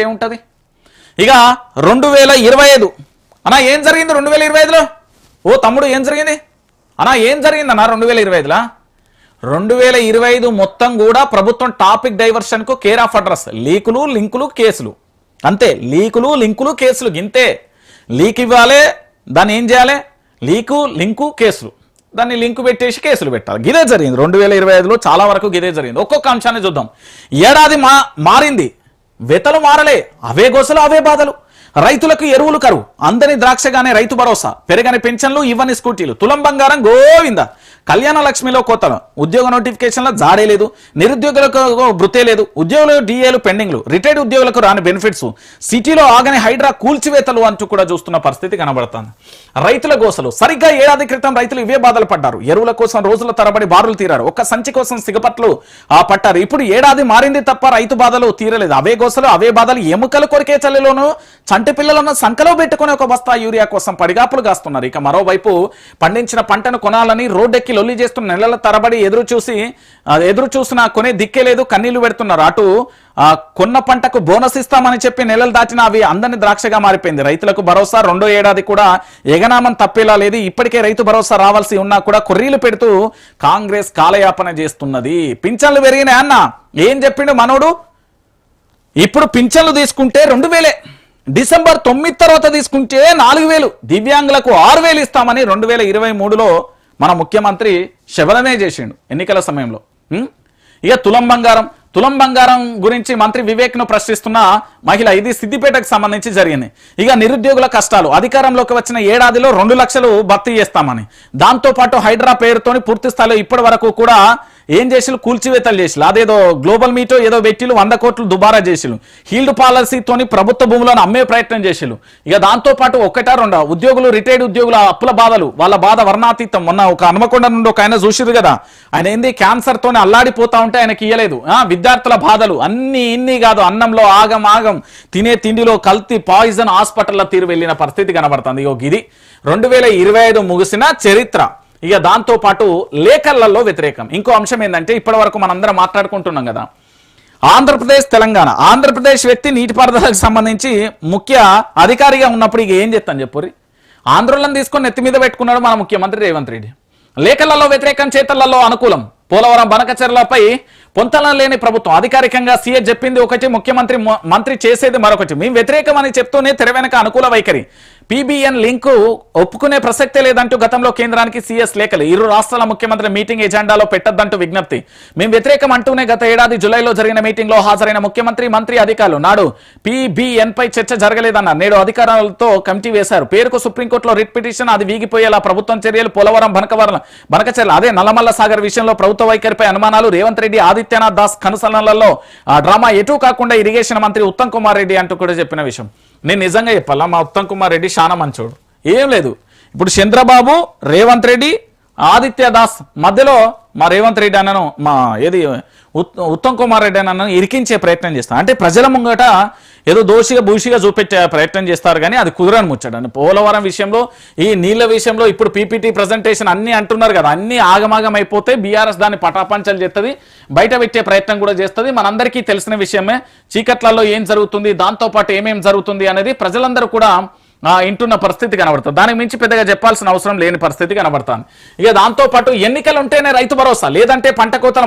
ఏముంటది ఇక రెండు వేల ఇరవై ఐదు. అన్నా ఏం జరిగింది రెండు వేల ఇరవై ఐదులో? ఓ తమ్ముడు ఏం జరిగింది? అన్నా ఏం జరిగింది అన్న రెండు వేల ఇరవై ఐదులా? రెండు వేల ఇరవై ఐదు మొత్తం కూడా ప్రభుత్వం టాపిక్ డైవర్షన్కు కేర్ ఆఫ్ అడ్రస్. లీకులు లింకులు కేసులు. అంతే లీకులు లింకులు కేసులు. గింతే. లీక్ ఇవ్వాలి దాన్ని ఏం చేయాలి? లీకు లింకు కేసులు. దాన్ని లింకు పెట్టేసి కేసులు పెట్టాలి. గిదే జరిగింది. రెండు వేల ఇరవై ఐదులో చాలా వరకు గిదే జరిగింది. ఒక్కొక్క అంశాన్ని చూద్దాం. ఏడాది మా మారింది. వెతలు మారలే అవే గోసలు అవే బాధలు. రైతులకు ఎరువులు కరువు. అందని ద్రాక్షగానే రైతు భరోసా. పెరగని పెన్షన్లు ఇవ్వని స్కూటీలు. తులం బంగారం గోవింద. కళ్యాణ లక్ష్మిలో కోతలు. ఉద్యోగ నోటిఫికేషన్ల జాడే లేదు. నిరుద్యోగులకు వృత్తే లేదు. ఉద్యోగులు డిఏలు పెండింగ్లు. రిటైర్డ్ ఉద్యోగులకు రాని బెనిఫిట్స్ సిటీలో ఆగని హైడ్రా కూల్చివేతలు అంటూ కూడా చూస్తున్న పరిస్థితి కనబడుతుంది. రైతుల గోసలు. సరిగ్గా ఏడాది క్రితం రైతులు ఇవే బాధలు పడ్డారు. ఎరువుల కోసం రోజుల తరబడి బారులు తీరారు. ఒక్క సంచి కోసం సిగపట్లు ఆ పట్టారు. ఇప్పుడు ఏడాది మారింది తప్ప రైతు బాధలు తీరలేదు. అవే గోసలు అవే బాధలు. ఎముకలు కొరికే చల్లిలోను చంటి పిల్లలను సంకలో పెట్టుకుని ఒక బస్తా యూరియా కోసం పడిగాపులు కాస్తున్నారు. ఇక మరోవైపు పండించిన పంటను కొనాలని రోడ్డెక్కి లొల్లి చేస్తున్న నెలల తరబడి ఎదురు చూసి ఎదురు చూసినా కొనే దిక్కే లేదు కన్నీళ్ళు పెడుతున్నారు. అటు కొన్న పంటకు బోనస్ ఇస్తామని చెప్పి నెలలు దాటిన అవి అందని ద్రాక్షగా మారిపోయింది. రైతులకు భరోసా రెండో ఏడాది కూడా ఎగనామం తప్పేలా లేదు. ఇప్పటికే రైతు భరోసా రావాల్సి ఉన్నా కూడా కొర్రీలు పెడుతూ కాంగ్రెస్ కాలయాపన చేస్తున్నది. పింఛన్లు పెరిగినాయి అన్న. ఏం చెప్పిండు మనోడు? ఇప్పుడు పింఛన్లు తీసుకుంటే రెండు వేలే. డిసెంబర్ తొమ్మిది తర్వాత తీసుకుంటే నాలుగు వేలు దివ్యాంగులకు ఆరు వేలు ఇస్తామని రెండు వేల ఇరవై మూడులో మన ముఖ్యమంత్రి శబరమే చేసిండు ఎన్నికల సమయంలో. ఇక తులం బంగారం తులం బంగారం గురించి మంత్రి వివేక్ను ప్రశ్నిస్తున్న మహిళ ఇది సిద్దిపేటకు సంబంధించి జరిగింది. ఇక నిరుద్యోగుల కష్టాలు అధికారంలోకి వచ్చిన ఏడాదిలో రెండు లక్షలు భర్తీ చేస్తామని. దాంతో పాటు హైడ్రా పేరుతోని పూర్తి స్థాయిలో ఇప్పటి వరకు కూడా ఏం చేసిలు కూల్చివేతలు చేసిలు అదేదో గ్లోబల్ మీటో ఏదో పెట్టిలు వంద కోట్లు దుబారా చేసిలు హీల్డ్ పాలసీతోని ప్రభుత్వ భూములను అమ్మే ప్రయత్నం చేసిలు ఇక దాంతో పాటు ఒక్కటా రెండా ఉద్యోగులు రిటైర్డ్ ఉద్యోగుల అప్పుల బాధలు వాళ్ళ బాధ వర్ణాతీతం. మొన్న ఒక హనుమకొండ నుండి ఒక ఆయన చూసిరు కదా. ఆయన ఏంది? క్యాన్సర్తోనే అల్లాడిపోతా ఉంటే ఆయనకి ఇయ్యలేదు. ఆ, విద్యార్థుల బాధలు. అన్ని ఇన్ని కాదు. అన్నంలో ఆగం ఆగం. తినే తిండిలో కల్తీ పాయిజన్ హాస్పిటల్లో తీరు వెళ్ళిన పరిస్థితి కనబడుతుంది. ఇగో ఇది రెండు వేల ఇరవై ఐదు ముగిసిన చరిత్ర. ఇక దాంతో పాటు లేఖలలో వ్యతిరేకం. ఇంకో అంశం ఏంటంటే ఇప్పటి వరకు మనందరం మాట్లాడుకుంటున్నాం కదా. ఆంధ్రప్రదేశ్ తెలంగాణ. ఆంధ్రప్రదేశ్ వ్యక్తి నీటిపారుదలకు సంబంధించి ముఖ్య అధికారిగా ఉన్నప్పుడు ఇక ఏం చెప్తాను చెప్పుర్రి ఆంధ్రులను తీసుకొని నెత్తి మీద పెట్టుకున్నాడు మన ముఖ్యమంత్రి రేవంత్ రెడ్డి. లేఖలలో వ్యతిరేకం చేతలలో అనుకూలం. పోలవరం బనకచర్లపై పొంతన లేని ప్రభుత్వం. అధికారికంగా సీఏ చెప్పింది ఒకటి ముఖ్యమంత్రి మంత్రి చేసేది మరొకటి. మేము వ్యతిరేకం అని చెప్తూనే తెర వెనక అనుకూల వైఖరి. పీబీఎన్ లింకు ఒప్పుకునే ప్రసక్తే లేదంటూ గతంలో కేంద్రానికి సీఎస్ లేఖలు. ఇరు రాష్ట్రాల ముఖ్యమంత్రి మీటింగ్ ఎజెండాలో పెట్టద్దంటూ విజ్ఞప్తి. మేము వ్యతిరేకం అంటూనే గత ఏడాది జులైలో జరిగిన మీటింగ్లో హాజరైన ముఖ్యమంత్రి మంత్రి అధికారులు నాడు పీబీఎన్ పై చర్చ జరగలేదన్నారు. నేడు అధికారులతో కమిటీ వేశారు. పేరుకు సుప్రీంకోర్టులో రిట్ పిటిషన్ అది వీగిపోయేలా ప్రభుత్వం చర్యలు పోలవరం బనకవరం బనకచర్ల అదే నల్లమల్ల సాగర్ విషయంలో వైఖరిపై అనుమానాలు. రేవంత్ రెడ్డి ఆదిత్యనాథ్ దాస్ కనుసలనలలో ఆ డ్రామా ఎటు కాకుండా ఇరిగేషన్ మంత్రి ఉత్తమ్ కుమార్ రెడ్డి అంటూ కూడా చెప్పిన విషయం. నేను నిజంగా చెప్పాలా? మా ఉత్తమ్ కుమార్ రెడ్డి చాలా మంచోడు. ఏం లేదు. ఇప్పుడు చంద్రబాబు రేవంత్ రెడ్డి ఆదిత్య దాస్ మధ్యలో మా రేవంత్ రెడ్డి అన్నను మా ఏది ఉత్తమ్ కుమార్ రెడ్డి అన్నను ఇరికించే ప్రయత్నం చేస్తాను అంటే ప్రజల ముంగట ఏదో దోషిగా భూషిగా చూపెట్టే ప్రయత్నం చేస్తారు కానీ అది కుదరని ముచ్చట. పోలవరం విషయంలో ఈ నీళ్ళ విషయంలో ఇప్పుడు పీపీటీ ప్రజెంటేషన్ అన్ని అంటున్నారు కదా అన్ని ఆగమాగం అయిపోతే బీఆర్ఎస్ దాన్ని పటాపంచలు చేస్తుంది బయట పెట్టే ప్రయత్నం కూడా చేస్తుంది. మనందరికీ తెలిసిన విషయమే చీకట్లలో ఏం జరుగుతుంది దాంతో పాటు జరుగుతుంది అనేది ప్రజలందరూ కూడా ఇంటున్న పరిస్థితి కనబడుతుంది. దానికి మించి పెద్దగా చెప్పాల్సిన అవసరం లేని పరిస్థితి కనబడుతుంది. ఇక దాంతో పాటు ఎన్నికలు ఉంటేనే రైతు భరోసా లేదంటే పంట కోతల